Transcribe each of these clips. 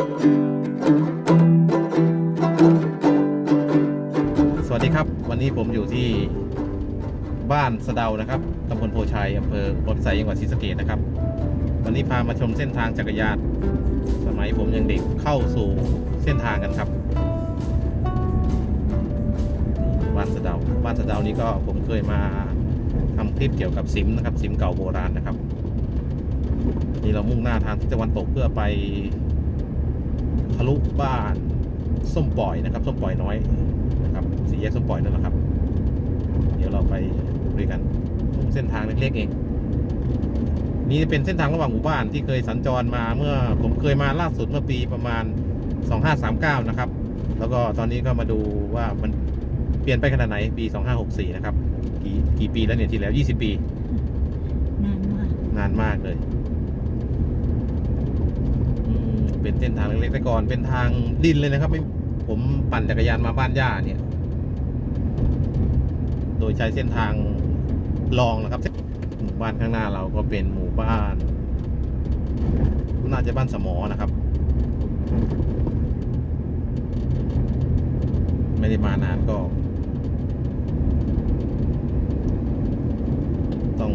สวัสดีครับ วันนี้ผมอยู่ที่บ้านสะเดานะครับตำบลโพชัยอำเภอโพธิสัยจังหวัดศรีสะเกษนะครับ วันนี้พามาชมเส้นทางจักรยานสมัยผมยังเด็กเข้าสู่เส้นทางกันครับ บ้านสะเดาบ้านสะเดานี้ก็ผมเคยมาทำคลิปเกี่ยวกับซิมนะครับซิมเก่าโบราณนะครับนี่เรามุ่งหน้าทางทิศตะวันตกเพื่อไปะลุบ้านส้มปล่อยนะครับ ส้มปล่อยน้อยนะครับสี่แยกส้มปล่อยนั่นแหละครับ เดี๋ยวเราไปด้วยกันตรงเส้นทางเล็กๆเอง นี่เป็นเส้นทางระหว่างหมู่บ้านที่เคยสัญจรมาเมื่อผมเคยมาล่าสุดเมื่อปีประมาณ 2539 นะครับ แล้วก็ตอนนี้ก็มาดูว่ามันเปลี่ยนไปขนาดไหนปี 2564 นะครับ กี่กี่ปีแล้วเนี่ยที่แล้ว 20 ปี นานมาก นานมากเลยอืม เป็นเส้นทางเล็กๆแต่ก่อนเป็นทางดินเลยนะครับไม่ผมปั่นจักรยานมาบ้านย่าเนี่ย โดยใช้เส้นทางรองนะครับหมู่บ้านข้างหน้าเราก็เป็นหมู่บ้าน น่าจะบ้านสมอนะครับ ไม่ได้มานานก็ ต้อง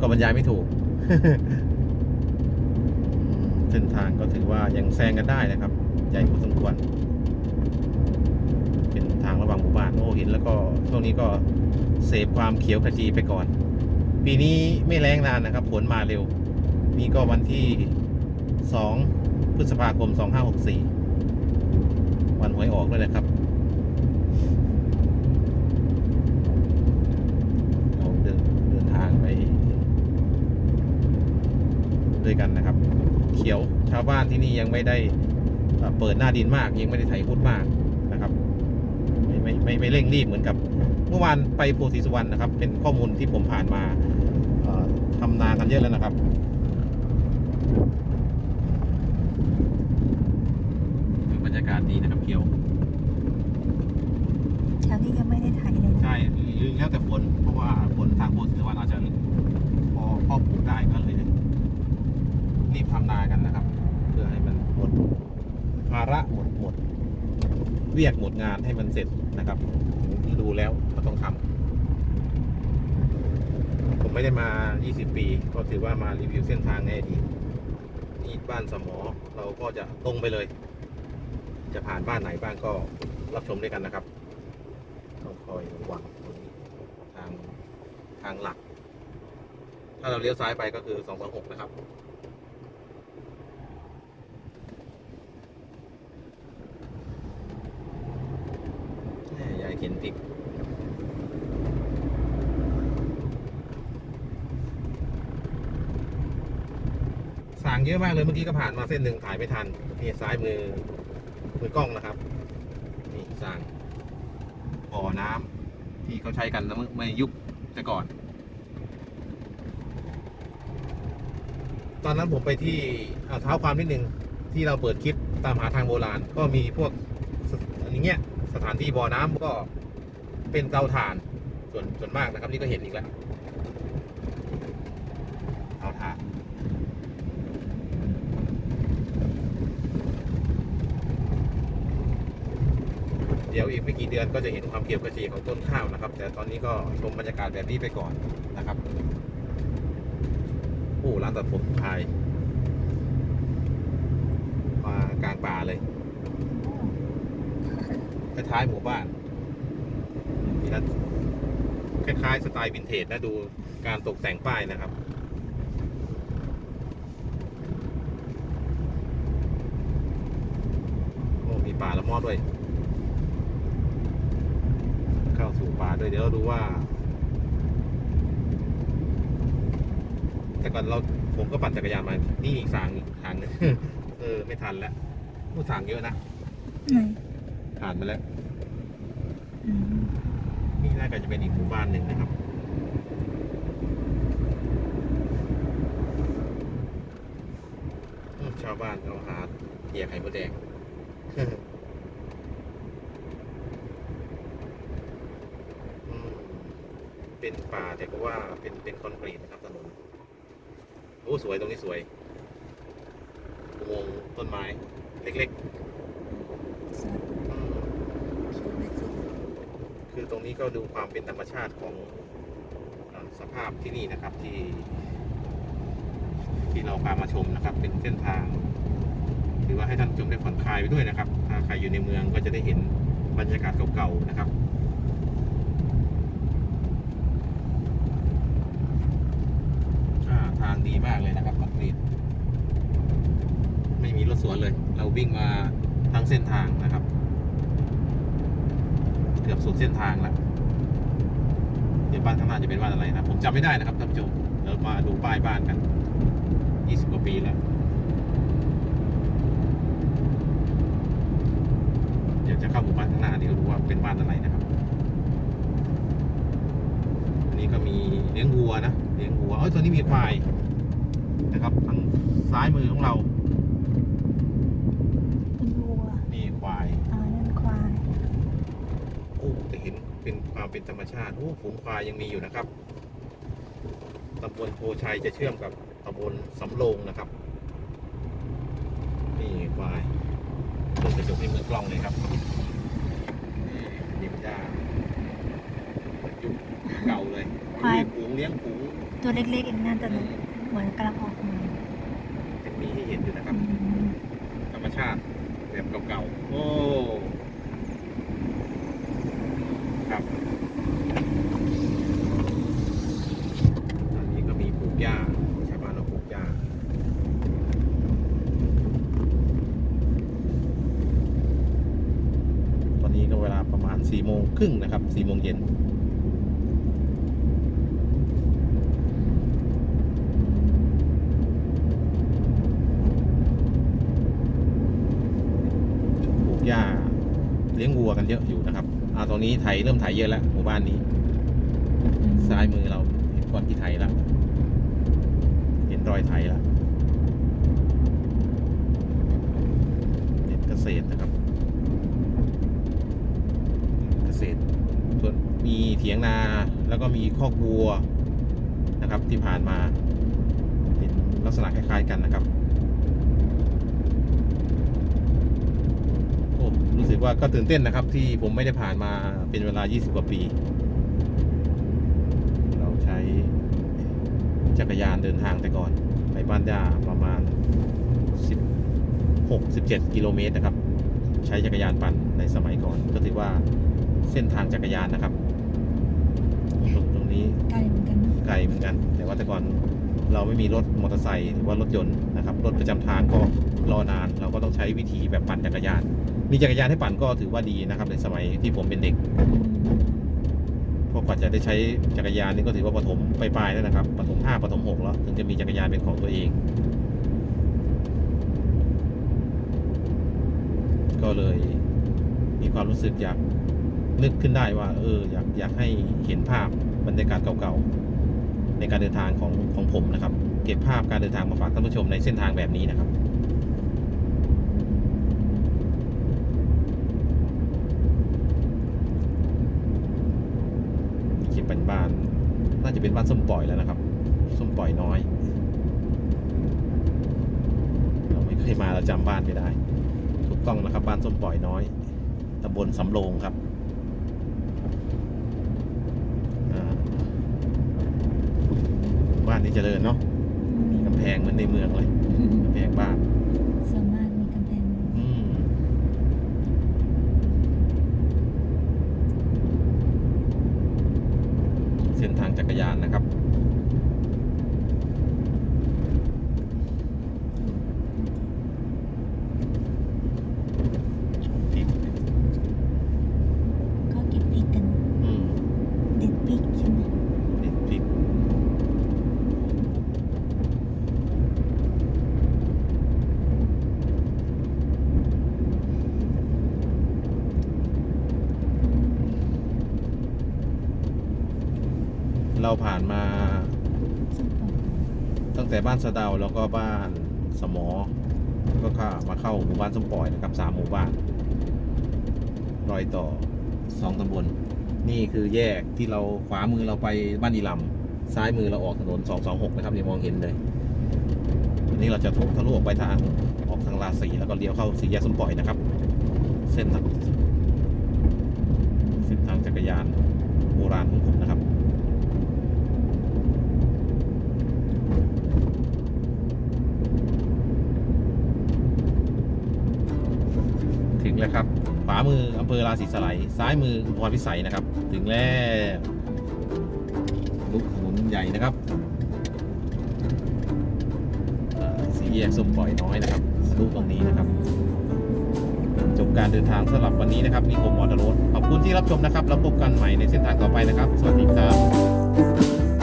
ก็บรรยายไม่ถูก เส้นทางก็ถือว่ายังแซงกันได้นะครับ ใหญ่พอสมควร เป็นทางระหว่างหมู่บ้านโอ้เห็นแล้วก็ช่วงนี้ก็เสพความเขียวขจีไปก่อน ปีนี้ไม่แรงนานนะครับฝนมาเร็ว นี่ก็วันที่สองพฤษภาคม 2564 วันหวยออกด้วยนะครับ เราเดินเดินทางไป ด้วยกันนะครับ เขียวชาวบ้านที่นี่ยังไม่ได้เอ่อเปิดหน้าดินมาก ยังไม่ได้ไถพุดมากนะครับ ไม่ไม่ไม่ไม่เร่งรีบเหมือนกับเมื่อวานไปโพธิสุวรรณนะครับ เป็นข้อมูลที่ผมผ่านมาเอ่อทำนากันเยอะแล้วนะครับบรรยากาศดีนะครับเขียวแถวนี้ยังไม่ได้ถ่ายเลยนะใช่หรือแล้วแต่ฝนเพราะว่าฝนทางโพธิสุวรรณอาจจะพอพอปลูกได้ก็เลย รีบทำนากันนะครับ เพื่อให้มันหมดภาระหมดหมดเรียกหมดงานให้มันเสร็จนะครับดูแล้วก็ต้องทำผมไม่ได้มา 20 ปี ก็ถือว่ามารีวิวเส้นทางในอดีตนี่บ้านสมอเราก็จะตรงไปเลย จะผ่านบ้านไหนบ้างก็รับชมด้วยกันนะครับต้องคอยระวังตรงนี้ทางทางหลัก ถ้าเราเลี้ยวซ้ายไปก็คือ 226 นะครับ แห ติกสางเยอะมากเลยเมื่อกี้ก็ผ่านมาเส้นหนึ่งถ่ายไม่ทันนี่ซ้ายมือมือกล้องนะครับนี่สางบ่อน้ำที่เขาใช้กันแล้วไม่ยุบแต่ก่อน ตอนนั้นผมไปที่อ่าเท้าความนิดนึงที่เราเปิดคลิปตามหาทางโบราณ ก็มีพวกอย่างเงี้ยสถานที่บ่อน้ำก็ เป็นเตาถ่าน ส่วนส่วนมากนะครับ นี่ก็เห็นอีกแล้วเตาถ่านเดี๋ยวอีกไม่กี่เดือนก็จะเห็นความเขียวกระจีของต้นข้าวนะครับ แต่ตอนนี้ก็ชมบรรยากาศแบบนี้ไปก่อนนะครับโอ้ร้านตัดผมไทยมากลางป่าเลยท้ายๆหมู่บ้าน นี่นะ คล้ายๆ สไตล์วินเทจนะ ดูการตกแต่งป้ายนะครับ โอ้ มีป่าละมอดด้วย เข้าสู่ป่าด้วย เดี๋ยวเราดูว่า แต่ก่อนเราผมก็ปั่นจักรยานมา นี่อีกสางอีกทางหนึงเออ ไม่ทันแล้วผู้สางเยอะนะไหนผ่านมาแล้วอืม นี่น่าจะเป็นอีกหมู่บ้านหนึ่งนะครับชาวบ้านเขาหาเหยียไข่มดแดงเป็นป่าแต่ก็ว่าเป็นเป็นคอนกรีตนะครับถนนโอ้สวยตรงนี้สวยอุโมงค์ต้นไม้เล็กสวย ๆอืม เขียวและจี คือต รงนี้ก็ดูความเป็นธรรมชาติของสภาพที่นี่นะครับที่ ที่เราพามาชมนะครับ เป็นเส้นทางถือว่าให้ท่านชมได้ผ่อนคลายไปด้วยนะครับ ถ้าใครอยู่ในเมืองก็จะได้เห็นบรรยากาศเก่าๆนะครับอ่าทางดีมากเลยนะครับคอนกรีตไม่มีรถสวนเลย เราวิ่งมาทั้งเส้นทางนะครับ เกือบสุดเส้นทางแล้วเดี๋ยวบ้านข้างหน้าจะเป็นบ้านอะไรนะ ผมจำไม่ได้นะครับท่านผู้ชมเดี๋ยวมาดูป้ายบ้านกัน20กว่าปีแล้ว เดี๋ยวจะเข้าหมู่บ้านข้างหน้าเดี๋ยวรู้ว่าเป็นบ้านอะไรนะครับอันนี้ก็มีเลี้ยงวัวนะเลี้ยงวัวเอ้ยตัวนี้มีควายนะครับทางซ้ายมือของเรา เป็นวัว นี่ควาย อ่านั่นควาย โอ้จะ เห็นเป็นความเป็นธรรมชาติโอ้ฝูงควายยังมีอยู่นะครับตำบลโพชัยจะเชื่อมกับตำบลสำโรงนะครับ นี่ควายเปิดกระจกให้มือกล้องเลยครับนี่ดิมย่ายุคเก่าเลยควายมีฝูงเลี้ยงฝูงตัวเล็กๆเองนั่นแต่หนูเหมือนกำลังออกมายังมีให้เห็นอยู่นะครับอืมธรรมชาติแบบเก่าๆโอ้ ครับอันนี้ก็มีปลูกหญ้าชาวบ้านเราปลูกหญ้าตอนนี้ก็เวลาประมาณ4ี่โมงครึ่งนะครับ4ี่โมงเย็น ปลูกหญ้าเลี้ยงวัวกั นเยอะอยู่นะครับอ่าตรงนี้ไถเริ่มไถเยอะแล้วหมู่บ้านนี้ ซ้ายมือเราเห็นก้อนที่ไถแล้วเห็นรอยไถแล้วเห็นเกษตรนะครับ เกษตรส่วนมีเถียงนาแล้วก็มีคอกวัวนะครับที่ผ่านมาเป็นลักษณะคล้ายๆกันนะครับ โอ้ รู้สึกว่าก็ตื่นเต้นนะครับ ที่ผมไม่ได้ผ่านมาเป็นเวลา 20 กว่าปี เราใช้จักรยานเดินทางแต่ก่อน ไปบ้านย่าประมาณ 16 17 กิโลเมตรนะครับ ใช้จักรยานปั่นในสมัยก่อน ก็ถือว่าเส้นทางจักรยานนะครับ ตรงตรงนี้ไกลเหมือนกันนะไกลเหมือนกัน แต่ว่าแต่ก่อนเราไม่มีรถมอเตอร์ไซค์หรือว่ารถยนต์นะครับ รถประจำทางก็รอนาน เราก็ต้องใช้วิธีแบบปั่นจักรยาน มีจักรยานให้ปั่นก็ถือว่าดีนะครับ ในสมัยที่ผมเป็นเด็กพราะกว่าจะได้ใช้จักรยานนี่ก็ถือว่าปฐมปลายๆแล้วนะครับปฐมห้าปฐมหกแล้วถึงจะมีจักรยานเป็นของตัวเอง ก็เลย มีความรู้สึกอยากนึกขึ้นได้ว่า เออ อยากอยากให้เห็นภาพบรรยากาศเก่าๆในการเดินทางของของผมนะครับ เก็บภาพการเดินทางมาฝากท่านผู้ชมในเส้นทางแบบนี้นะครับ นี่จะเป็นบ้าน น่าจะเป็น บ้านส้มปล่อยแล้วนะครับส้มปล่อยน้อย เราไม่เคยมาเราจำบ้านไม่ได้ถูกต้องนะครับ บ้านส้มปล่อยน้อยตำบลสำโรงครับอ่าบ้านนี้เจริญเนาะมีกำแพงเหมือนในเมืองเลยกำแพงบ้าน ส่วนมากมีกำแพงเมือง อืมเส้นทางจักรยานนะครับ ติด ก็เก็บพริกกัน อืม เด็ดพริกใช่ไหม ติดติด เราผ่านมาส้มปล่อยตั้งแต่บ้านสะเดาแล้วก็บ้านสมอ ก็เข้ามาเข้าหมู่บ้านส้มปล่อยนะครับสามหมู่บ้าน รอยต่อสองตำบล นี่คือแยกที่เราขวามือเราไปบ้านอีลำซ้ายมือเราออกถนน226นะครับเดี๋ยวมองเห็นเลยนี้เราจะทะลุออกไปทางออกทางราศีแล้วก็เลี้ยวเข้าสี่แยกสมปล่อยนะครับ เส้นทางเส้นทางจักรยานโบราณของผม นะครับขวามืออำเภอราศีสไลยซ้ายมืออุพรพิสัยนะครับ ถึงแล้วลุกถนนใหญ่นะครับสีแยกสมปล่อยน้อยนะครับลุกตรงนี้นะครับ จบการเดินทางสำหรับวันนี้นะครับมีผมมอเตอร์โรดขอบคุณที่รับชมนะครับแล้วพบกันใหม่ในเส้นทางต่อไปนะครับ สวัสดีครับ